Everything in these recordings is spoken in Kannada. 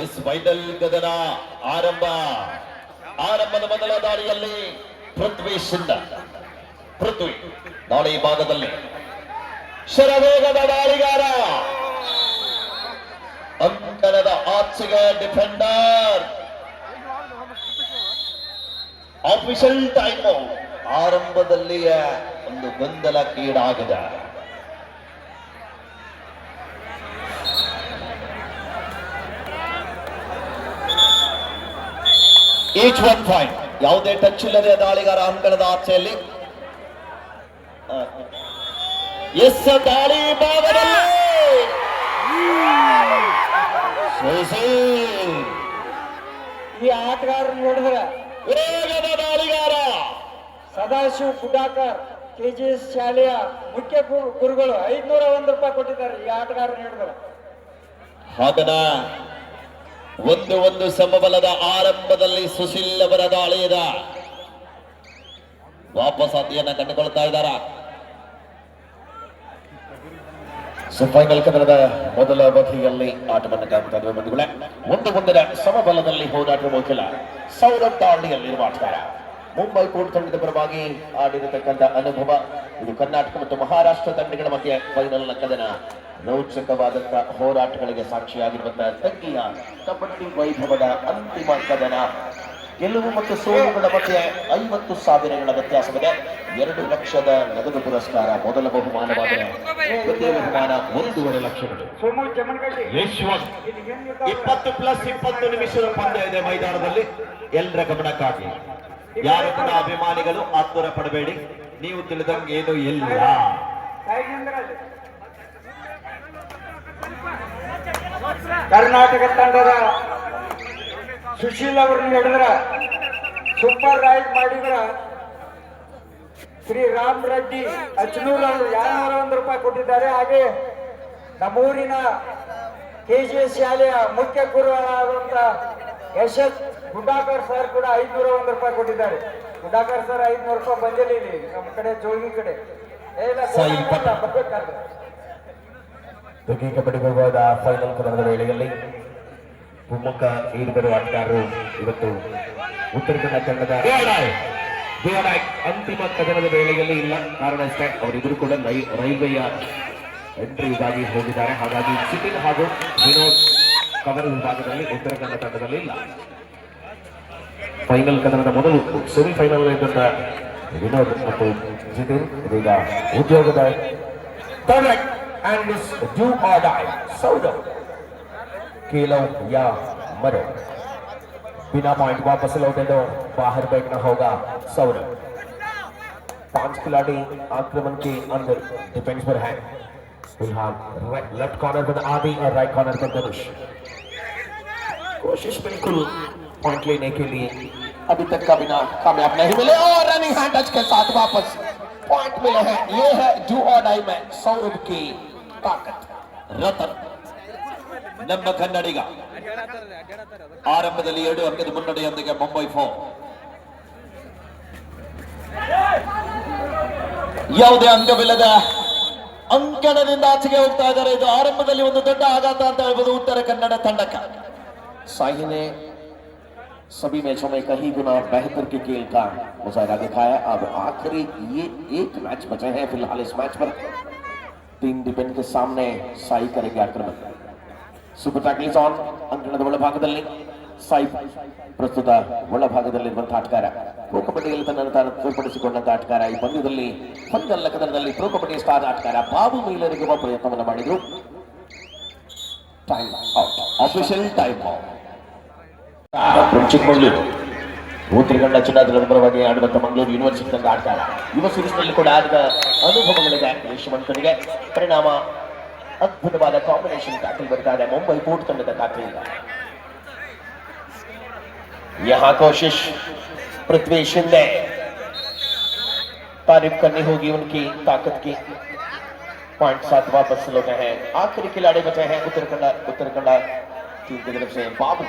ಎಸ್ ಫೈನಲ್ ಗದನ ಆರಂಭ. ಆರಂಭದ ಮೊದಲ ದಾಳಿಯಲ್ಲಿ ಪೃಥ್ವಿ ಸಿಂಧ. ಪೃಥ್ವಿ ದಾಳಿ ಭಾಗದಲ್ಲಿ. ಶರವೇಗದ ದಾಳಿಗಾರ ಅಂಕಣದ ಆಚೆಗೆ ಡಿಫೆಂಡರ್. ಆಫಿಷಿಯಲ್ ಟೈಮ್ ಆರಂಭದಲ್ಲಿಯೇ ಒಂದು ಗೊಂದಲಕ್ಕೀಡಾಗಿದೆ ಈಚ್ ಒನ್ ಪಾಯಿಂಟ್ ಯಾವುದೇ ಟಚ್ ಇಲ್ಲದೆ ದಾಳಿಗಾರ ಅಂಗಳದ ಆಚೆಯಲ್ಲಿ. ಎಸ್ ದಾಳಿ ಭಾಗದಲ್ಲಿ. ಈ ಆಟಗಾರ ನೋಡಿದ್ರೆ ವೇಗದ ಸದಾಶಿವ್ ಗುಡಾಕರ್ ಎಸ್ ಶಾಲೆಯ ಮುಖ್ಯ ಗುರು- ಗುರುಗಳು ಐದ್ನೂರ ಒಂದು ರೂಪಾಯಿ ಕೊಟ್ಟಿದ್ದಾರೆ, ಈ ಆಟಗಾರ ನೀಡಿದ್ರು. ಹಾಗನ ಒಂದು ಒಂದು ಸಮಬಲದ ಆರಂಭದಲ್ಲಿ ಸುಶೀಲ್ ಅವರ ದಾಳಿಯದ ಇದೆ. ವಾಪಸ್ ಅತಿಯನ್ನ ಕಂಡುಕೊಳ್ತಾ ಇದ್ದಾರ? ಸೊ ಫೈನಲ್ ಕನ್ನಡದ ಮೊದಲ ಬದಿಯಲ್ಲಿ ಆಟವನ್ನು ಕಾಣ್ತಾ ಇದ್ದೇವೆ ಬಂಧುಗಳೇ. ಒಂದು ಮುಂದಿನ ಸಮಬಲದಲ್ಲಿ ಹೋರಾಟ ಮುಗಿಲ್ಲ ಸೌರಭ್ ದಾಳಿಯಲ್ಲಿರುವ ಆಟಗಾರ. ಮುಂಬೈ ಕೋರ್ಟ್ ತಂಡದ ಪರವಾಗಿ ಆಡಿರತಕ್ಕಂಥ ಅನುಭವ. ಇದು ಕರ್ನಾಟಕ ಮತ್ತು ಮಹಾರಾಷ್ಟ್ರ ತಂಡಗಳ ಮಧ್ಯೆ ಫೈನಲ್ನ ಕದನ. ರೋಚಕವಾದಂತ ಹೋರಾಟಗಳಿಗೆ ಸಾಕ್ಷಿಯಾಗಿರುವಂತಹ ತಂಗಿಯ ಕಬಡ್ಡಿ ವೈಭವದ ಅಂತಿಮ ಕದನ. ಗೆಲುವು ಮತ್ತು ಸೋಲುಗಳ ಮಧ್ಯೆ ಐವತ್ತು ಸಾವಿರಗಳ ವ್ಯತ್ಯಾಸವಿದೆ. ಎರಡು ಲಕ್ಷದ ನಗದು ಪುರಸ್ಕಾರ, ಮೊದಲ ಬಹುಮಾನವಾದರೆ ಬಹುಮಾನ ಒಂದೂವರೆ ಲಕ್ಷಗಳು? ಇಪ್ಪತ್ತು ಪ್ಲಸ್ ಇಪ್ಪತ್ತು ನಿಮಿಷದ ಪಂದ್ಯ ಇದೆ ಮೈದಾನದಲ್ಲಿ. ಎಲ್ಲರ ಗಮನಕ್ಕಾಗಿ. ಯಾರು ಕೂಡ ಅಭಿಮಾನಿಗಳು ಆತುರ ಪಡಬೇಡಿ. ನೀವು ತಿಳಿದಂಗೆ ಏನು ಇಲ್ಲ. ಕರ್ನಾಟಕ ತಂಡದ ಸುಶೀಲ್ ಅವ್ರನ್ನ ಹಿಡಿದ್ರ ಸೂಪರ್ ರೈಡ್ ಮಾಡಿದ್ರ ಶ್ರೀ ರಾಮ್ ರೆಡ್ಡಿ ಅಚ್ನೂರ್ ಅವರು ಎರಡ್ನೂರ ಒಂದು ರೂಪಾಯಿ ಕೊಟ್ಟಿದ್ದಾರೆ. ಹಾಗೆ ನಮ್ಮೂರಿನ ಕೆಜಿಎಸ್ ಶಾಲೆಯ ಮುಖ್ಯ ಗುರುಗಳಾದಂತ ಯಶ್ ಎಸ್ ಗುಡಾಕರ್ ಸರ್ ಕೂಡ ಐದ್ನೂರ ಒಂದು ರೂಪಾಯಿ ಕೊಟ್ಟಿದ್ದಾರೆ. ಗುಡ್ಡಾಕರ್ ಸರ್ ಐದ್ನೂರು ರೂಪಾಯಿ ಬಂದಿಲ್ಲ ಇಲ್ಲಿ. ನಮ್ಮ ಕಡೆ ಜೋಗಿ ಕಡೆ. ತುಗಿ ಕಬಡ್ಡಿ ವಿಭಾಗದ ಫೈನಲ್ ಕದನದ ವೇಳೆಯಲ್ಲಿ ಪ್ರಮುಖ ಈರುಗರು ಆಟಗಾರರು ಇವತ್ತು ಉತ್ತರ ಕನ್ನಡ ತಂಡದ ಅಂತಿಮ ಕದನದ ವೇಳೆಯಲ್ಲಿ ಇಲ್ಲ. ಕಾರಣ ಅಷ್ಟೇ ಅವರಿಬ್ಬರು ಕೂಡ ರೈಲ್ವೆಯ ಎಂಟ್ರಿಗಾಗಿ ಹೋಗಿದ್ದಾರೆ. ಹಾಗಾಗಿ ಸಿಟಿಲ್ ಹಾಗೂ ವಿನೋದ್ ಕವರ್ ವಿಭಾಗದಲ್ಲಿ ಉತ್ತರ ಕನ್ನಡ ತಂಡದಲ್ಲಿ ಇಲ್ಲ ಫೈನಲ್ ಕದನದ ಮೊದಲು ಸೆಮಿಫೈನಲ್ ಇದ್ದಂತ ವಿನೋದ್ ಮತ್ತು ಜಿತಿನ್ ಇದೀಗ ಉದ್ಯೋಗದ correct and is do or die. Saudo. Kilo या मरो बिना पॉइंट वापस लौटे तो बाहर बैठना होगा सौरभ पांच खिलाड़ी आक्रमण के अंदर डिफेंस पर है फिलहाल लेफ्ट कॉर्नर पर आदि और राइट कॉर्नर पर धनुष कोशिश बिल्कुल पॉइंट लेने के लिए अभी तक का बिना कामयाब नहीं मिले और रनिंग हैंड टच के साथ वापस पॉइंट मिले हैं ये है जू और डाई में सौरभ की ताकत रतन ನಮ್ಮ ಕನ್ನಡಿಗ ಆರಂಭದಲ್ಲಿ ಎರಡು ಅಂಕದ ಮುನ್ನಡೆಯೊಂದಿಗೆ ಮುಂಬೈ ಫೋರ್ ಯಾವುದೇ ಅಂಗವಿಲ್ಲದ ಅಂಕಣದಿಂದ ಆಚೆಗೆ ಹೋಗ್ತಾ ಇದ್ದಾರೆ ಇದು ಆರಂಭದಲ್ಲಿ ಒಂದು ದೊಡ್ಡ ಆಘಾತ ಅಂತ ಹೇಳ್ಬೋದು ಉತ್ತರ ಕನ್ನಡ ತಂಡಕ್ಕೆ साही ने सभी मैचों में कहीं गुना बेहतर के खेल का मुजाहरा दिखाया अब आखिरी ये एक मैच बचे हैं फिलहाल इस मैच पर तीन डिपेंड के सामने साई करेंगे आक्रमण ಸೂಪರ್ ಟ್ಯಾಕ್ಲಿಸ್ ಆನ್ ಅಂಕಣದ ಒಳಭಾಗದಲ್ಲಿ ಸಾಯಿ ಪ್ರಸ್ತುತ ಒಳಭಾಗದಲ್ಲಿರುವಂತಹ ಆಟಗಾರ ಪ್ರೋ ಕಬಡ್ಡಿಯಲ್ಲಿ ತನ್ನನ್ನು ತಾನು ತೋರ್ಪಡಿಸಿಕೊಂಡಂತಹ ಆಟಗಾರ ಈ ಪಂದ್ಯದಲ್ಲಿ ಪಂದ್ಯ ಕದನದಲ್ಲಿ ಪ್ರೋ ಕಬಡ್ಡಿ ಸ್ಟಾರ್ ಆಟಗಾರ ಬಾಬು ಮೈಲರಿಗುವ ಪ್ರಯತ್ನವನ್ನು ಮಾಡಿದ್ರು time out official time out from Chikkamagaluru Uttara Kannada ಚಿನ್ನದ ಪರವಾಗಿ ಆಡುವಂತ ಮಂಗಳೂರು ಯೂನಿವರ್ಸಿಟಿ ತಂಡ ಆಡ್ತಾರೆ ಯುವ ಸಿರೀಸ್ನಲ್ಲಿ ಕೂಡ ಆಡಿದ ಅನುಭವಗಳಿದೆ ಯಶವಂತನಿಗೆ ಪರಿಣಾಮ ಅದ್ಭುತವಾದ ಕಾಂಬಿನೇಷನ್ ಟ್ಯಾಕಲ್ ಬರ್ತಾ ಇದೆ ಮುಂಬೈ ಪೋರ್ಟ್ ತಂಡದ ಖಾತೆಯಿಂದ यहाँ कोशिश पृथ्वी शिंदे तारीफ करनी होगी उनकी ताकत की पॉइंट सात वापस लौटे हैं आखिरी खिलाड़ी बचे हैं उत्तरकंडा उत्तरकंडा टीम की तरफ से बाबू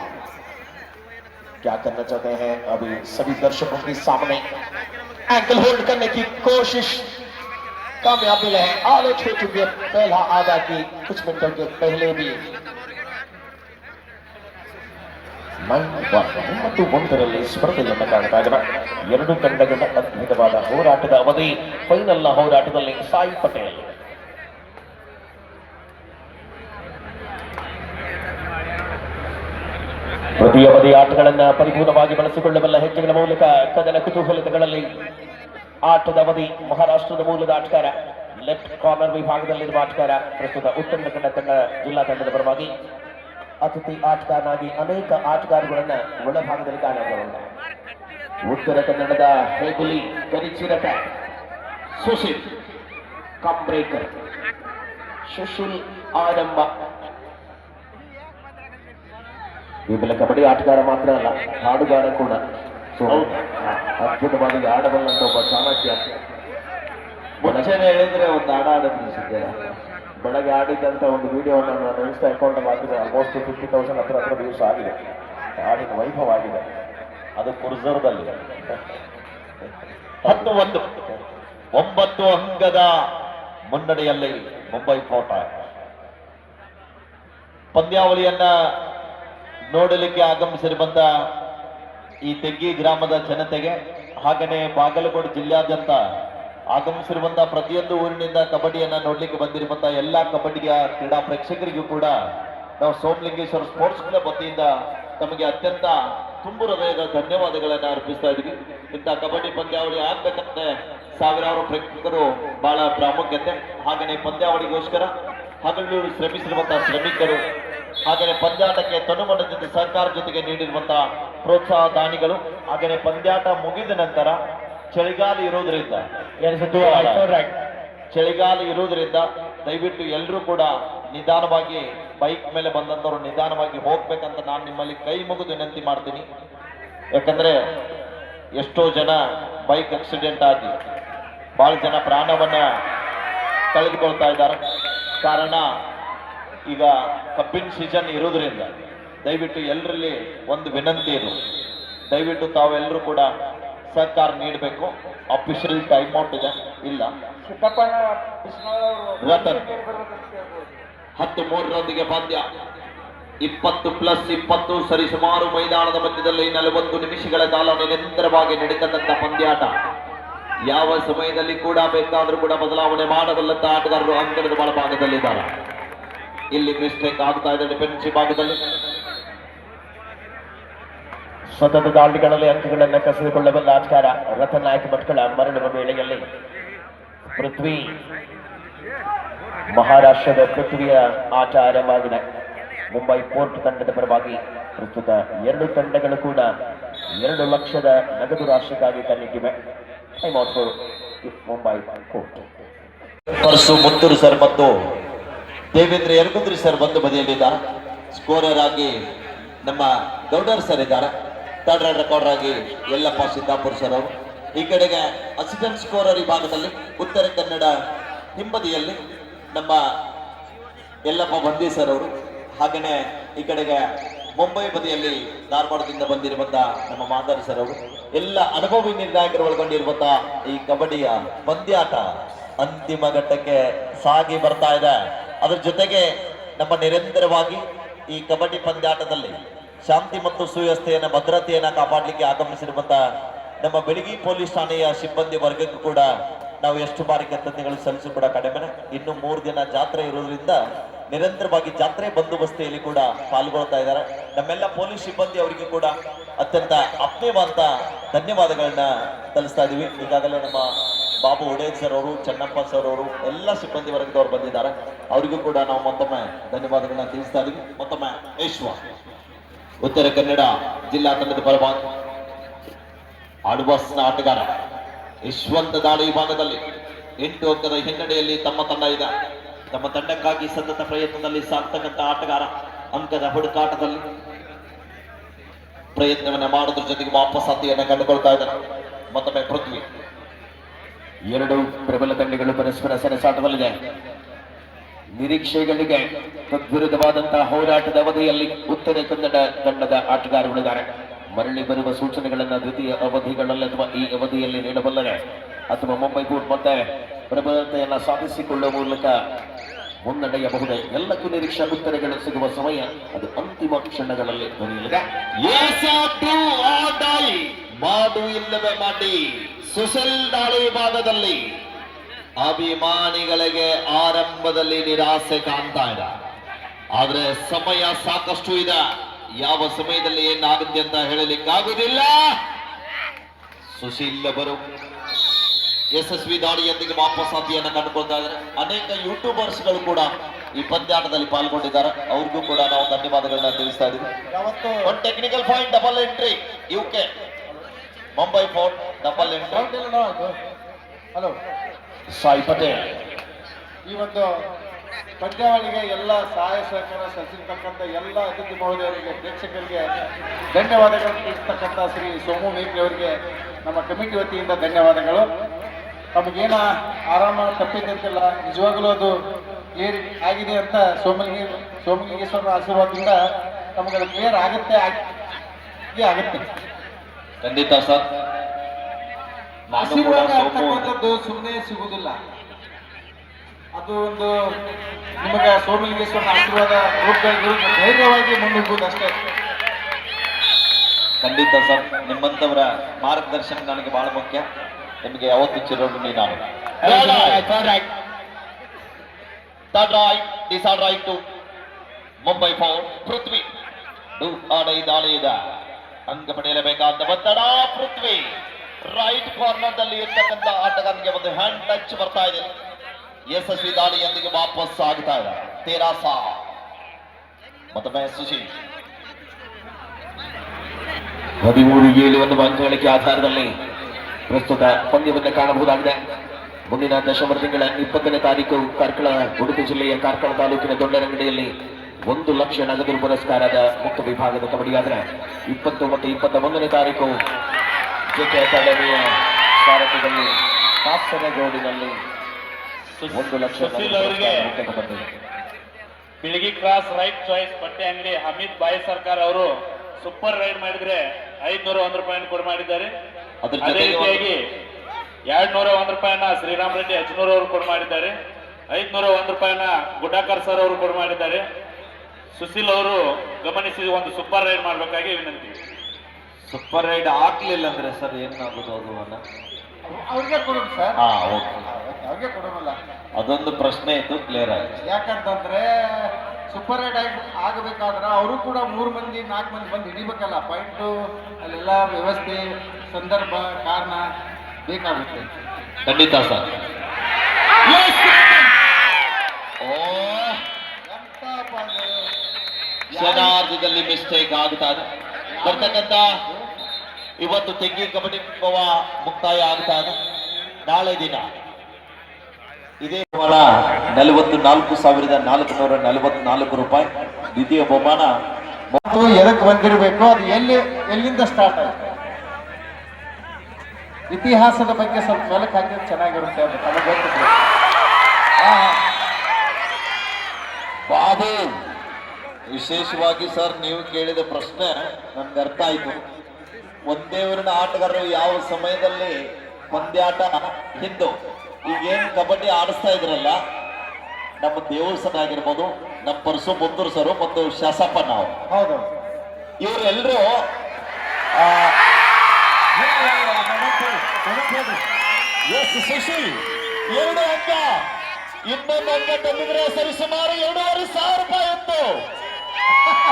क्या करना चाहते हैं अभी सभी दर्शकों के सामने एंकल होल्ड करने की कोशिश कामयाब मिले हैं आलोच हो चुकी है पहला आधा की कुछ मिनटों के पहले भी ನೈನ್ ಒನ್ ಮತ್ತು ಒಂದರಲ್ಲಿ ಸ್ಪರ್ಧೆಯನ್ನು ಕಾಣ್ತಾ ಇದ್ದಾರೆ ಎರಡು ತಂಡಗಳ ಅದ್ಭುತವಾದ ಹೋರಾಟದ ಅವಧಿ ಫೈನಲ್ನ ಹೋರಾಟದಲ್ಲಿ ಸಾಯಿ ಪಟೇಲ್ ಪ್ರತಿ ಬದಿಯ ಆಟಗಳನ್ನ ಪರಿಪೂರ್ಣವಾಗಿ ಬಳಸಿಕೊಳ್ಳಬಲ್ಲ ಹೆಜ್ಜೆಗಳ ಮೂಲಕ ಕದನ ಕುತೂಹಲತೆಗಳಲ್ಲಿ ಆಟದ ಅವಧಿ ಮಹಾರಾಷ್ಟ್ರದ ಮೂಲದ ಆಟಗಾರ ಲೆಫ್ಟ್ ಕಾರ್ನರ್ ವಿಭಾಗದಲ್ಲಿರುವ ಆಟಗಾರ, ಪ್ರಸ್ತುತ ಉತ್ತರ ಕನ್ನಡ ತಂಡ ಜಿಲ್ಲಾ ತಂಡದ ಪರವಾಗಿ ಅತಿಥಿ ಆಟಗಾರನಾಗಿ ಅನೇಕ ಆಟಗಾರಗಳನ್ನ ಒಳಭಾಗದಲ್ಲಿ ಕಾಣಬಹುದು ಉತ್ತರ ಕನ್ನಡದ ಹೇಗುಲಿ ಕರಿಚಿರಟ ಸುಶೀಲ್, ಕಂಬ್ರೇಕರ್, ಸುಶೀಲ್ ಆರಂಭ ಕೇವಲ ಕಬಡ್ಡಿ ಆಟಗಾರ ಮಾತ್ರ ಅಲ್ಲ ಹಾಡುಗಾರ ಕೂಡ. ಸೊ ಅದ್ಭುತವಾಗಿ ಆಡಬಲ್ಲಂತ ಒಬ್ಬ ಚಾಣಕ್ಯ. ಮುಂಚೆನೆ ಹೇಳಿದ್ರೆ ಒಂದು ಹಾಡ ಆಡಿದ್ರಿ ಸಿದ್ದೆ ಬೆಳಗ್ಗೆ ಆಡಿದ್ದಂತ ಒಂದು ವಿಡಿಯೋವನ್ನು ನಾನು ಇನ್ಸ್ಟಾ ಅಕೌಂಟ್ ಮಾಡಿದ್ರೆ ಆಲ್ಮೋಸ್ಟ್ ಫಿಫ್ಟಿ ತೌಸಂಡ್ ಹತ್ರ ಹತ್ರ ವ್ಯೂಸ್ ಆಗಿದೆ. ಹಾಡಿನ ವೈಭವ ಆಗಿದೆ. ಅದು ಕುರ್ಜರ್ದಲ್ಲಿ. ಹತ್ತು ಒಂದು. ಒಂಬತ್ತು ಅಂಗದ ಮುನ್ನಡೆಯಲ್ಲಿ ಮುಂಬೈ ಕೋಟ. ಪಂದ್ಯಾವಳಿಯನ್ನ ನೋಡಲಿಕ್ಕೆ ಆಗಮಿಸಿರುವಂತ ಈ ತೆಗ್ಗಿ ಗ್ರಾಮದ ಜನತೆಗೆ ಹಾಗೆಯೇ ಬಾಗಲಕೋಟೆ ಜಿಲ್ಲಾದ್ಯಂತ ಆಗಮಿಸಿರುವಂತಹ ಪ್ರತಿಯೊಂದು ಊರಿನಿಂದ ಕಬಡ್ಡಿಯನ್ನ ನೋಡ್ಲಿಕ್ಕೆ ಬಂದಿರುವಂತ ಎಲ್ಲಾ ಕಬಡ್ಡಿಯ ಕ್ರೀಡಾ ಪ್ರೇಕ್ಷಕರಿಗೂ ಕೂಡ ನಾವು ಸೋಮಲಿಂಗೇಶ್ವರ ಸ್ಪೋರ್ಟ್ಸ್ ಕ್ಲಬ್ ವತಿಯಿಂದ ತಮಗೆ ಅತ್ಯಂತ ತುಂಬು ಹೃದಯದ ಧನ್ಯವಾದಗಳನ್ನ ಅರ್ಪಿಸ್ತಾ ಇದೀವಿ. ಇಂಥ ಕಬಡ್ಡಿ ಪಂದ್ಯಾವಳಿ ಆಗ್ಬೇಕಂದ್ರೆ ಸಾವಿರಾರು ಪ್ರೇಕ್ಷಕರು ಬಹಳ ಪ್ರಾಮುಖ್ಯತೆ. ಹಾಗೆಯೇ ಪಂದ್ಯಾವಳಿಗೋಸ್ಕರ ಹಗಲು ಶ್ರಮಿಸಿರುವಂತಹ ಶ್ರಮಿಕರು ಹಾಗೆಯೇ ಪಂದ್ಯಾಟಕ್ಕೆ ತನುಮನ ಜೊತೆ ಸರ್ಕಾರ ಜೊತೆಗೆ ನೀಡಿರುವಂತಹ ಪ್ರೋತ್ಸಾಹ ದಾನಿಗಳು ಹಾಗೆಯೇ ಪಂದ್ಯಾಟ ಮುಗಿದ ನಂತರ ಚಳಿಗಾಲ ಇರೋದ್ರಿಂದ ಚಳಿಗಾಲ ಇರೋದ್ರಿಂದ ದಯವಿಟ್ಟು ಎಲ್ಲರೂ ಕೂಡ ನಿಧಾನವಾಗಿ ಬೈಕ್ ಮೇಲೆ ಬಂದಂತವ್ರು ನಿಧಾನವಾಗಿ ಹೋಗ್ಬೇಕಂತ ನಾನು ನಿಮ್ಮಲ್ಲಿ ಕೈ ಮುಗಿದು ವಿನಂತಿ ಮಾಡ್ತೀನಿ. ಯಾಕಂದ್ರೆ ಎಷ್ಟೋ ಜನ ಬೈಕ್ ಆಕ್ಸಿಡೆಂಟ್ ಆಗಿ ಬಹಳ ಜನ ಪ್ರಾಣವನ್ನ ಕಳೆದುಕೊಳ್ತಾ ಇದ್ದಾರೆ. ಕಾರಣ ಈಗ ಕಬ್ಬಿನ ಸೀಸನ್ ಇರೋದ್ರಿಂದ ದಯವಿಟ್ಟು ಎಲ್ಲರಲ್ಲಿ ಒಂದು ವಿನಂತಿ ಇದು. ದಯವಿಟ್ಟು ತಾವೆಲ್ಲರೂ ಕೂಡ ಸಹಕಾರ ನೀಡಬೇಕು. ಅಫಿಷಿಯಲ್ ಟೈಮ್ ಔಟ್ ಇದೆ. ಇಲ್ಲ. ರತನ್. ಹತ್ತು ಮೂರರೊಂದಿಗೆ ಪಂದ್ಯ ಇಪ್ಪತ್ತು ಪ್ಲಸ್ ಇಪ್ಪತ್ತು ಸರಿಸುಮಾರು ಮೈದಾನದ ಮಧ್ಯದಲ್ಲಿ ನಲವತ್ತು ನಿಮಿಷಗಳ ಕಾಲ ನಿರಂತರವಾಗಿ ನಡೀತಕ್ಕಂಥ ಪಂದ್ಯಾಟ ಯಾವ ಸಮಯದಲ್ಲಿ ಕೂಡ ಬೇಕಾದರೂ ಕೂಡ ಬದಲಾವಣೆ ಮಾಡಬಲ್ಲಂತ ಆಟಗಾರರು ಅಂಕಣದ ಬಲಭಾಗದಲ್ಲಿದ್ದಾರೆ. ಇಲ್ಲಿ ಮಿಸ್ಟೇಕ್ ಆಗ್ತಾ ಇದೆ ಡಿಫೆನ್ಸಿವ್ ಭಾಗದಲ್ಲಿ. ಸತತ ದಾಳಿಗಳಲ್ಲಿ ಅಂಕಗಳನ್ನು ಕಸಿದುಕೊಳ್ಳಬಲ್ಲ ಆಟಗಾರ ರತನ್ ನಾಯಕ್ ಭಟ್ಕಳ ಮರಳುವ ವೇಳೆಯಲ್ಲಿ ಪೃಥ್ವಿ ಮಹಾರಾಷ್ಟ್ರದ ಪೃಥ್ವಿಯ ಆಟ ಆರಂಭವಾಗಿದೆ. ಮುಂಬೈ ಪೋರ್ಟ್ ತಂಡದ ಪರವಾಗಿ ಪ್ರಸ್ತುತ ಎರಡು ತಂಡಗಳು ಕೂಡ ಎರಡು ಲಕ್ಷದ ನಗದು ರಾಶಿಗಾಗಿ ಕಣ್ಣಿಟ್ಟಿವೆ ಫಾರ್ ಮುಂಬೈ ಪರ್ಸು ಮುತ್ತೂರು ಸರ್ ಮತ್ತು ದೇವೇಂದ್ರ ಯರಗುಂದ್ರಿ ಸರ್ ಬಂದು ಬದಿಯಲ್ಲಿದ್ದಾರೆ ಸ್ಕೋರರ್ ಆಗಿ ನಮ್ಮ ಗೌಡರ್ ಸರ್ ಇದ್ದಾರೆ. ಥರ್ಡ್ ರೈಡ್ ರೆಕಾರ್ಡರ್ ಆಗಿ ಯಲ್ಲಪ್ಪ ಸಿದ್ದಾಪುರ ಸರ್ ಅವರು. ಈ ಕಡೆಗೆ ಅಸಿಸ್ಟೆಂಟ್ ಸ್ಕೋರರ್ ಭಾಗದಲ್ಲಿ ಉತ್ತರ ಕನ್ನಡ ಹಿಂಬದಿಯಲ್ಲಿ ನಮ್ಮ ಯಲ್ಲಪ್ಪ ಬಂದಿ ಸರ್ ಅವರು. ಹಾಗೆಯೇ ಈ ಕಡೆಗೆ ಮುಂಬೈ ಬದಿಯಲ್ಲಿ ಧಾರವಾಡದಿಂದ ಬಂದಿರುವಂತಹ ನಮ್ಮ ಮಾದರಿ ಸರ್ ಅವರು, ಎಲ್ಲ ಅನುಭವಿ ನಿರ್ಣಾಯಕರು ಒಳಗೊಂಡಿರುವಂತಹ ಈ ಕಬಡ್ಡಿಯ ಪಂದ್ಯಾಟ ಅಂತಿಮ ಘಟ್ಟಕ್ಕೆ ಸಾಗಿ ಬರ್ತಾ ಇದೆ. ಅದರ ಜೊತೆಗೆ ನಮ್ಮ ನಿರಂತರವಾಗಿ ಈ ಕಬಡ್ಡಿ ಪಂದ್ಯಾಟದಲ್ಲಿ ಶಾಂತಿ ಮತ್ತು ಸುವ್ಯವಸ್ಥೆಯನ್ನು, ಭದ್ರತೆಯನ್ನು ಕಾಪಾಡಲಿಕ್ಕೆ ಆಗಮಿಸಿರುವಂತಹ ನಮ್ಮ ಬೆಳಗಿ ಪೊಲೀಸ್ ಠಾಣೆಯ ಸಿಬ್ಬಂದಿ ವರ್ಗಕ್ಕೂ ಕೂಡ ನಾವು ಎಷ್ಟು ಬಾರಿ ಕೃತಜ್ಞತೆಗಳು ಸಲ್ಲಿಸಿ ಕೂಡ ಕಡಿಮೆ ಇನ್ನು ಮೂರು ದಿನ ಜಾತ್ರೆ ಇರೋದ್ರಿಂದ ನಿರಂತರವಾಗಿ ಜಾತ್ರೆ ಬಂದೋಬಸ್ತಿಯಲ್ಲಿ ಕೂಡ ಪಾಲ್ಗೊಳ್ತಾ ಇದ್ದಾರೆ. ನಮ್ಮೆಲ್ಲ ಪೊಲೀಸ್ ಸಿಬ್ಬಂದಿ ಅವರಿಗೆ ಕೂಡ ಅತ್ಯಂತ ಆತ್ಮೀಯವಾದ ಧನ್ಯವಾದಗಳನ್ನ ಸಲ್ಲಿಸ್ತಾ ಇದೀವಿ. ಈಗಾಗಲೇ ನಮ್ಮ ಬಾಬು ಒಡೇದ್ ಸರ್ ಅವರು, ಚನ್ನಪ್ಪ ಸರ್ ಅವರು, ಎಲ್ಲ ಸಿಬ್ಬಂದಿ ವರ್ಗದವರು ಬಂದಿದ್ದಾರೆ. ಅವರಿಗೂ ಕೂಡ ನಾವು ಮತ್ತೊಮ್ಮೆ ಧನ್ಯವಾದಗಳನ್ನ ತಿಳಿಸ್ತಾ ಇದೀವಿ. ಮತ್ತೊಮ್ಮೆ ಯಶ್ವ ಉತ್ತರ ಕನ್ನಡ ಜಿಲ್ಲಾ ತಂಡದ ಪರವಾಗಿ ಆಡುವಾಸ್ನ ಆಟಗಾರ ಯಶವಂತ ದಾಳಿ ವಿಭಾಗದಲ್ಲಿ ಎಂಟು ಅಂಕದ ಹಿನ್ನಡೆಯಲ್ಲಿ ತಮ್ಮ ತಂಡ ಇದೆ. ತಮ್ಮ ತಂಡಕ್ಕಾಗಿ ಸತತ ಪ್ರಯತ್ನದಲ್ಲಿ ಸಾಕ್ತಕ್ಕಂಥ ಆಟಗಾರ ಅಂಕದ ಹುಡುಕಾಟದಲ್ಲಿ ಪ್ರಯತ್ನವನ್ನ ಮಾಡೋದ್ರ ಜೊತೆಗೆ ವಾಪಸಾತಿಯನ್ನ ಕಂಡುಕೊಳ್ತಾ ಇದ್ದಾರೆ. ಮತ್ತೊಮ್ಮೆ ಪೃಥ್ವಿ. ಎರಡು ಪ್ರಬಲ ತಂಡಗಳು ಪರಸ್ಪರ ಸೆಣಸಾಟದಲ್ಲಿದೆ ನಿರೀಕ್ಷೆಗಳಿಗೆ ತದ್ವಿರುದ್ಧವಾದಂತಹ ಹೋರಾಟದ ಅವಧಿಯಲ್ಲಿ ಉತ್ತರ ಕನ್ನಡ ತಂಡದ ಆಟಗಾರಗಳಿದ್ದಾರೆ ಮರಳಿ ಬರುವ ಸೂಚನೆಗಳನ್ನ ದ್ವಿತೀಯ ಅವಧಿಗಳಲ್ಲಿ ಅಥವಾ ಈ ಅವಧಿಯಲ್ಲಿ ನೀಡಬಲ್ಲರೆ. ಅಥವಾ ಮುಂಬೈ ಬೂಟ್ ಮತ್ತೆ ಪ್ರಬಲತೆಯನ್ನು ಸಾಧಿಸಿಕೊಳ್ಳುವ ಮೂಲಕ ಮುನ್ನಡೆಯಬಹುದೇ? ಎಲ್ಲಕ್ಕೂ ನಿರೀಕ್ಷಾ ಉತ್ತರಗಳು ಸಿಗುವ ಸಮಯ ಅದು ಅಂತಿಮ ಕ್ಷಣಗಳಲ್ಲಿ ದೊರೆಯಲಿದೆ. ಮಾಡು ಇಲ್ಲವೇ ಮಾಡಿ ಸುಶಲ್ ದಾಳಿ ಭಾಗದಲ್ಲಿ ಅಭಿಮಾನಿಗಳಿಗೆ ಆರಂಭದಲ್ಲಿ ನಿರಾಸೆ ಕಾಣ್ತಾ ಇದೆ. ಆದ್ರೆ ಸಮಯ ಸಾಕಷ್ಟು ಇದೆ. ಯಾವ ಸಮಯದಲ್ಲಿ ಏನಾಗುತ್ತೆ ಅಂತ ಹೇಳಲಿಕ್ಕಾಗುದಿಲ್ಲ ಸುಶೀಲ್ ಅವರು ಯಶಸ್ವಿ ದಾಳಿಯೊಂದಿಗೆ ವಾಪಸಾತಿಯನ್ನು ಕಂಡುಕೊಳ್ತಾ ಇದ್ದಾರೆ. ಅನೇಕ ಯೂಟ್ಯೂಬರ್ಸ್ಗಳು ಕೂಡ ಈ ಪಂದ್ಯಾಟದಲ್ಲಿ ಪಾಲ್ಗೊಂಡಿದ್ದಾರೆ. ಅವ್ರಿಗೂ ಕೂಡ ನಾವು ಧನ್ಯವಾದಗಳನ್ನ ತಿಳಿಸ್ತಾ ಇದ್ದೀವಿ. ಒಂದು technical point double entry U K Mumbai fort double entry hello Sai Patel ಈ ಒಂದು ಪಂದ್ಯಾವಳಿಗೆ ಎಲ್ಲ ಸಹಾಯ ಸಹಕಾರ ಸಲ್ಲಿಸಿರ್ತಕ್ಕಂಥ ಎಲ್ಲ ಅತಿಥಿ ಮಹೋದಯರಿಗೆ ಪ್ರೇಕ್ಷಕರಿಗೆ ಧನ್ಯವಾದಗಳನ್ನು ತಿಳಿಸ್ತಕ್ಕಂಥ ಶ್ರೀ ಸೋಮು ಮೇಕ್ರಿ ಅವರಿಗೆ ನಮ್ಮ ಕಮಿಟಿ ವತಿಯಿಂದ ಧನ್ಯವಾದಗಳು. ತಮಗೇನ ಆರಾಮ ತಪ್ಪಿದ್ದಿರ್ತಿಲ್ಲ ನಿಜವಾಗಲೂ ಅದು ಕ್ಲಿಯರ್ ಆಗಿದೆ ಅಂತ ಸೋಮಲಿಂಗಿ ಸೋಮಲಿಂಗೇಶ್ವರ ಆಶೀರ್ವಾದದಿಂದ ನಮಗದು ಕ್ಲಿಯರ್ ಆಗುತ್ತೆ ಆಗಿ ಆಗುತ್ತೆ. ಖಂಡಿತ ಸರ್. ಆಶೀರ್ವಾದ ಅಂತಕ್ಕಂಥದ್ದು ಸುಮ್ಮನೆ ಸಿಗುವುದಿಲ್ಲ. ಅದು ಒಂದು ನಿಮಗೆ ಸೋಮಲಿಂಗೇಶ್ವರನ ಆಶೀರ್ವಾದ ರೂಪದಲ್ಲಿ ಧೈರ್ಯವಾಗಿ ಮುನ್ನುಗ್ಗುವುದು ಅಷ್ಟೇ. ಖಂಡಿತ ಸರ್. ನಿಮ್ಮಂಥವರ ಮಾರ್ಗದರ್ಶನ ನನಗೆ ಬಹಳ ಮುಖ್ಯ. ನಿಮಗೆ ಯಾವತ್ತು ಚಿರೋಣಿ ನಾನು. ಮುಂಬೈ ಫೌರ್ ಪೃಥ್ವಿ ಆಡೈ ದಾಳಿಯಿದ ಅಂಗ ಪಡೆಯಲೇಬೇಕಾದ ಒತ್ತಡ ಪೃಥ್ವಿ ರೈಟ್ ಕಾರ್ನರ್ ದಲ್ಲಿ ಇರ್ತಕ್ಕಂಥ ಆಟಗಾರನಿಗೆ ಒಂದು ಹ್ಯಾಂಡ್ ಟಚ್ ಬರ್ತಾ ಇದೆ. ಯಶಸ್ವಿ ದಾಳಿಯೊಂದಿಗೆ ವಾಪಸ್ ಆಗ್ತಾ ಇದೆ. ತೇರಾಸ ಮತ್ತೊಮ್ಮೆ ಸುಶೀಲ್. ಹದಿಮೂರು ಏಳು ಒಂದು ಅಂಕಗಳಿಕೆ ಆಧಾರದಲ್ಲಿ. ಪ್ರಸ್ತುತ ಪಂದ್ಯವನ್ನು ಕಾಣಬಹುದಾಗಿದೆ. ಮುಂದಿನ ದಶಂಬರ್ ತಿಂಗಳ ಇಪ್ಪತ್ತನೇ ತಾರೀಕು ಕಾರ್ಕಳ ಉಡುಪಿ ಜಿಲ್ಲೆಯ ಕಾರ್ಕಳ ತಾಲೂಕಿನ ದೊಡ್ಡರಂಗಡಿಯಲ್ಲಿ ಒಂದು ಲಕ್ಷ ನಗದು ಪುರಸ್ಕಾರದ ಮುಕ್ತ ವಿಭಾಗದ ಕಬಡ್ಡಿಯಾದರೆ ಇಪ್ಪತ್ತು ಮತ್ತು ಇಪ್ಪತ್ತ ಒಂದನೇ ತಾರೀಕು ಜೆಕೆ ಅಕಾಡೆಮಿಯ ಸಾರಥ್ಯದಲ್ಲಿ ಕಾಸರಗೋಡಿನಲ್ಲಿ ಒಂದು ಲಕ್ಷ ಬಿಳಿಗಿ ಕ್ರಾಸ್ ರೈಟ್ ಚಾಯ್ಸ್ ಬಟ್ಟೆ ಅಂಗಡಿ ಅಮಿತ್ ಬಾಯಿ ಸರ್ಕಾರ ಅವರು ಸೂಪರ್ ರೈಡ್ ಮಾಡಿದ್ರೆ ಐದ್ನೂರ ಒಂದ್ ರೂಪಾಯಿ ಕೊಡ್ ಮಾಡಿದ್ದಾರೆ ಅದ್ರ ಅದೇ ರೀತಿಯಾಗಿ ಎರಡ್ ನೂರ ಒಂದ್ ರೂಪಾಯಿನ ಶ್ರೀರಾಮ್ ರೆಡ್ಡಿ ಹಚ್ಚನೂರ ಅವರು ಕೊಡ್ ಮಾಡಿದ್ದಾರೆ. ಐದ್ನೂರ ಒಂದ್ ರೂಪಾಯಿನ ಗುಡ್ಡಾಕರ್ ಸರ್ ಅವರು ಕೊಡ್ ಮಾಡಿದ್ದಾರೆ. ಸುಶೀಲ್ ಅವರು ಗಮನಿಸಿ ಒಂದು ಸೂಪರ್ ರೈಡ್ ಮಾಡ್ಬೇಕಾಗಿ ವಿನಂತಿ. ಸೂಪರ್ ರೈಡ್ ಆಗ್ಲಿಲ್ಲ ಅಂದ್ರೆ ಸರ್ ಏನಾಗುದು ಅದು ಅನ್ನ ಅವ್ರಿಗೆ ಕೊಡೋದು ಸರ್. ಹಾ ಓಕೆ. ಅವ್ರಿಗೆ ಅದೊಂದು ಪ್ರಶ್ನೆ ಇತ್ತು ಕ್ಲಿಯರ್ ಆಯ್ತು. ಯಾಕಂತಂದ್ರೆ ಸೂಪರ್ ರೈಡ್ ಆಗಿ ಆಗಬೇಕಾದ್ರೆ ಅವರು ಕೂಡ ಮೂರು ಮಂದಿ ನಾಲ್ಕು ಮಂದಿ ಬಂದು ಹಿಡಿಬೇಕಲ್ಲ. ಪಾಯಿಂಟು ಅಲ್ಲೆಲ್ಲ ವ್ಯವಸ್ಥೆ ಸಂದರ್ಭ ಕಾರಣ ಬೇಕಾಗುತ್ತೆ. ಖಂಡಿತ ಸರ್? ಕ್ಷಣಾರ್ಧದಲ್ಲಿ ಮಿಸ್ಟೇಕ್ ಆಗ್ತಾ ಇದೆ. ಬರ್ತಕ್ಕಂತ ಇವತ್ತು ತೆಂಗಿ ಕಬಡ್ಡಿ ಪವ ಮುಕ್ತಾಯ ಆಗ್ತಾ ಇದೆ. ನಾಳೆ ದಿನ ಇದೇ ಬಹುಮಾನ ನಲವತ್ತು ನಾಲ್ಕು ಸಾವಿರದ ನಾಲ್ಕು ನೂರ ನಲವತ್ನಾಲ್ಕು ರೂಪಾಯಿ ದ್ವಿತೀಯ ಬಹುಮಾನ. ಮತ್ತು ಎದಕ್ಕೆ ಬಂದಿರಬೇಕು? ಅದು ಎಲ್ಲಿ ಎಲ್ಲಿಂದ ಸ್ಟಾರ್ಟ್ ಆಯ್ತು? ಇತಿಹಾಸದ ಬಗ್ಗೆ ಸ್ವಲ್ಪ ಮೆಲಕ್ ಹಾಕಿದ್ರೆ ಚೆನ್ನಾಗಿರುತ್ತೆ ಅಂತ ನಮಗೆ ಗೊತ್ತಿದೆ. ಬಾಬು ವಿಶೇಷವಾಗಿ ಸರ್ ನೀವು ಕೇಳಿದ ಪ್ರಶ್ನೆ ನನ್ಗೆ ಅರ್ಥ ಆಯ್ತು. ಒಂದೇ ಊರಿನ ಆಟಗಾರರು ಯಾವ ಸಮಯದಲ್ಲಿ ಪಂದ್ಯಾಟ ಹಿಂದು? ಈಗೇನ್ ಕಬಡ್ಡಿ ಆಡಿಸ್ತಾ ಇದ್ರಲ್ಲ ನಮ್ಮ ದೇವಸ್ಥಾನ ಆಗಿರ್ಬೋದು ನಮ್ಮ ಪರಸು ಮುಂದೂರು ಸರು ಮತ್ತು ಶಾಸಪ್ಪ ನಾವು. ಹೌದು. ಇವರೆಲ್ಲರೂ ಎಸ್ ಶಶಿ ಎರಡು ಅಂಕ ಇನ್ನೊಂದು ಅಂಕ ತಂದಿದ್ರೆ ಸರಿಸುಮಾರು ಎರಡೂವರೆ ಸಾವಿರ ರೂಪಾಯಿ ಇತ್ತು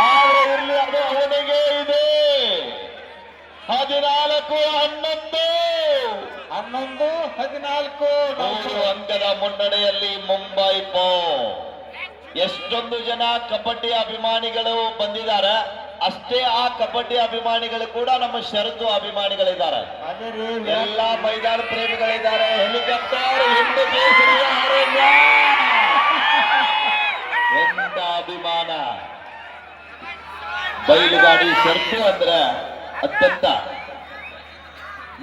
ಆದ್ರೆ ಇರ್ಲಿ ಅದು ಅವನಿಗೆ ಇದೆ ಹದಿನಾಲ್ಕು ಹನ್ನೊಂದು ಹನ್ನೊಂದು ಹದಿನಾಲ್ಕು ಮೂರು ಅಂಕದ ಮುನ್ನಡೆಯಲ್ಲಿ ಮುಂಬೈ ಪೋ ಎಷ್ಟೊಂದು ಜನ ಕಬಡ್ಡಿ ಅಭಿಮಾನಿಗಳು ಬಂದಿದ್ದಾರೆ ಅಷ್ಟೇ ಆ ಕಬಡ್ಡಿ ಅಭಿಮಾನಿಗಳು ಕೂಡ ನಮ್ಮ ಷರತ್ತು ಅಭಿಮಾನಿಗಳಿದ್ದಾರೆ. ಎಲ್ಲ ಮೈದಾನ ಪ್ರೇಮಿಗಳಿದ್ದಾರೆ. ಹೆಲಿಕಾಪ್ಟರ್ ಎಂತ ಅಭಿಮಾನ. ಬೈಲುಗಾಡಿ ಷರತ್ತು ಅಂದ್ರೆ ಅತ್ಯಂತ.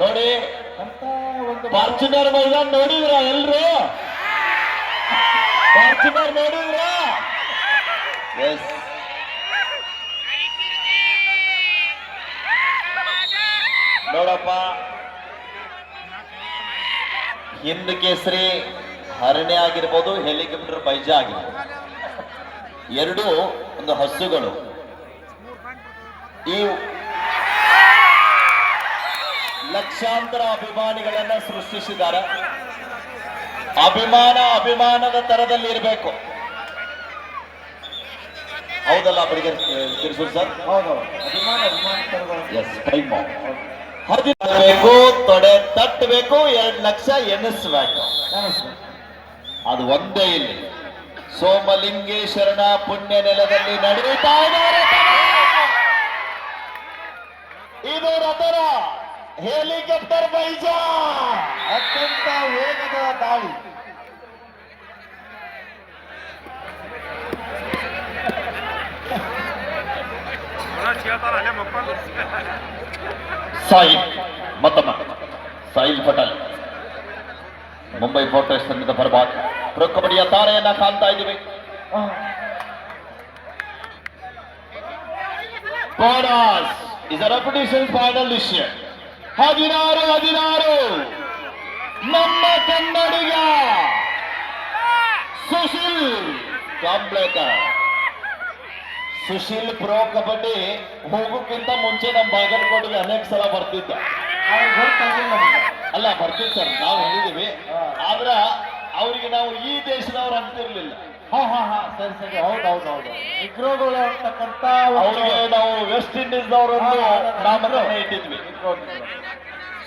ನೋಡಿ ಫಾರ್ಚುನರ್ ಮೈದಾನ ನೋಡಿದ್ರ ಎಲ್ರು? ಫಾರ್ಚುನರ್ ನೋಡಿದ್ರ? ಎಸ್ ನೋಡಪ್ಪ. ಹಿಂದ್ ಕೇಸರಿ ಹರಣೆ ಆಗಿರ್ಬೋದು ಹೆಲಿಕಾಪ್ಟರ್ ಬೈಜ ಆಗಿರ್ಬೋದು. ಎರಡು ಒಂದು ಹಸುಗಳು. ಈ ಲಕ್ಷಾಂತರ ಅಭಿಮಾನಿಗಳನ್ನ ಸೃಷ್ಟಿಸಿದ್ದಾರೆ. ಅಭಿಮಾನ ಅಭಿಮಾನದ ತರದಲ್ಲಿ ಇರಬೇಕು. ಹೌದಲ್ಲ ಅವರಿಗೆ ತಿರ್ಸು ಸರ್. ಹೌದು ಅಭಿಮಾನ ಅಭಿಮಾನ. ಎಸ್ ಟೈಮ್ ಹದಿಬೇಕು ತೊಡೆ ತಟ್ಟಬೇಕು, ಎರಡು ಲಕ್ಷ ಎನಿಸ್ಬೇಕು ಅದು ಒಂದೇ ಇಲ್ಲಿ. ಸೋಮಲಿಂಗೇಶ್ವರನ ಪುಣ್ಯ ನೆಲದಲ್ಲಿ ನಡೆಯುತ್ತಾ ಇದು ರಥರ ಹೆಲಿಕಾಪ್ಟರ್ ಬೈಜ ಅತ್ಯಂತ ವೇಗದ ದಾಳಿ. ಸಾಹಿಲ್ ಮತ್ತಮ್ಮ ಸಾಹಿಲ್ ಪಟೇಲ್ ಮುಂಬೈ ಫೋರ್ಟೆಸ್ ತಂಡದ ಪರವಾಗಿ ಪ್ರೊ ಕಬಡ್ಡಿಯ ತಾರೆಯನ್ನ ಕಾಣ್ತಾ ಇದ್ದೀವಿ ಬೋನಸ್ ಇಸ್ ರೆಪಿಟೇಷನ್ ಫೈನಲ್ ವಿಷಯ ಹದಿನಾರು ಹದಿನಾರು ನಮ್ಮ ಕನ್ನಡಿಗ ಸುಶೀಲ್ ಕಾಂಬ್ಳೇಕರ್ ಸುಶೀಲ್ ಪ್ರೋ ಕಬಡ್ಡಿ ಹೋಗೋಕ್ಕಿಂತ ಮುಂಚೆ ನಮ್ಮ ಬಾಗಲಕೋಟೆಗೆ ಅನೇಕ ಸಲ ಬರ್ತಿದ್ದ. ಅವ್ರಿಗೆ. ಅಲ್ಲ ಬರ್ತಿದ್ ಸರ್ ನಾವು ಹೇಳಿದೀವಿ. ಆದ್ರ ಅವ್ರಿಗೆ ನಾವು ಈ ದೇಶದವ್ರು ಅಂತಿರ್ಲಿಲ್ಲ. ಹಾ ಹಾ ಹಾ ಸರಿ ಸರಿ. ಹೌದು ಹೌದು ಹೌದು. ಒಂದು- ನಾವು ವೆಸ್ಟ್. ನಾಮಕರಣ ಇಟ್ಟಿದ್ವಿ.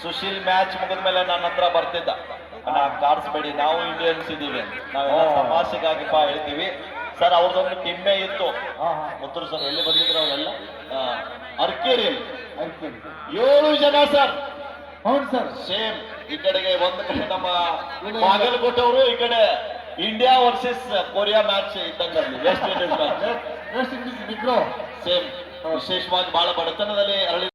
ಸುಶೀಲ್ ಮ್ಯಾಚ್ ಮುಗಿದ ಮೇಲೆ ನನ್ನ ಹತ್ರ ಬರ್ತಿದ್ದ. ನಾವು ಕಾರ್ಸ್ಬೇಡಿ ನಾವು ಇಂಡಿಯನ್ಸ್ ಇದೀವಿ ನಾವೆಲ್ಲ ತಮಾಷೆಗಾಗಿ ತಮಾಷೆಗಾಗಿಪ್ಪ ಹೇಳ್ತೀವಿ. ಸರ್ ಅವ್ರದೊಂದು ಕೆಮ್ಮೆ ಇತ್ತು. ಮುತ್ತೂರು ಸರ್ ಎಲ್ಲಿ ಬಂದಿದ್ರು ಅವರೆಲ್ಲ? ಅರ್ಕೇರಿಯಲ್ಲಿ. ಆಯ್ತು ಏಳು ಜನ ಸರ್. ಹೌದು ಸರ್. ಸೇಮ್ ಈ ಕಡೆಗೆ ಒಂದು ಕಡೆ ನಮ್ಮ ಬಾಗಲಕೋಟೆ ಅವರು ಈ ಕಡೆ India versus Korea match ಇದ್ದಂಗಲ್ಲಿ West Indies match West Indies ಬಿಟ್ರು ಸೇಮ್ ವಿಶೇಷವಾಗಿ ಬಹಳ ಬಡತನದಲ್ಲಿ ಅರಳಿ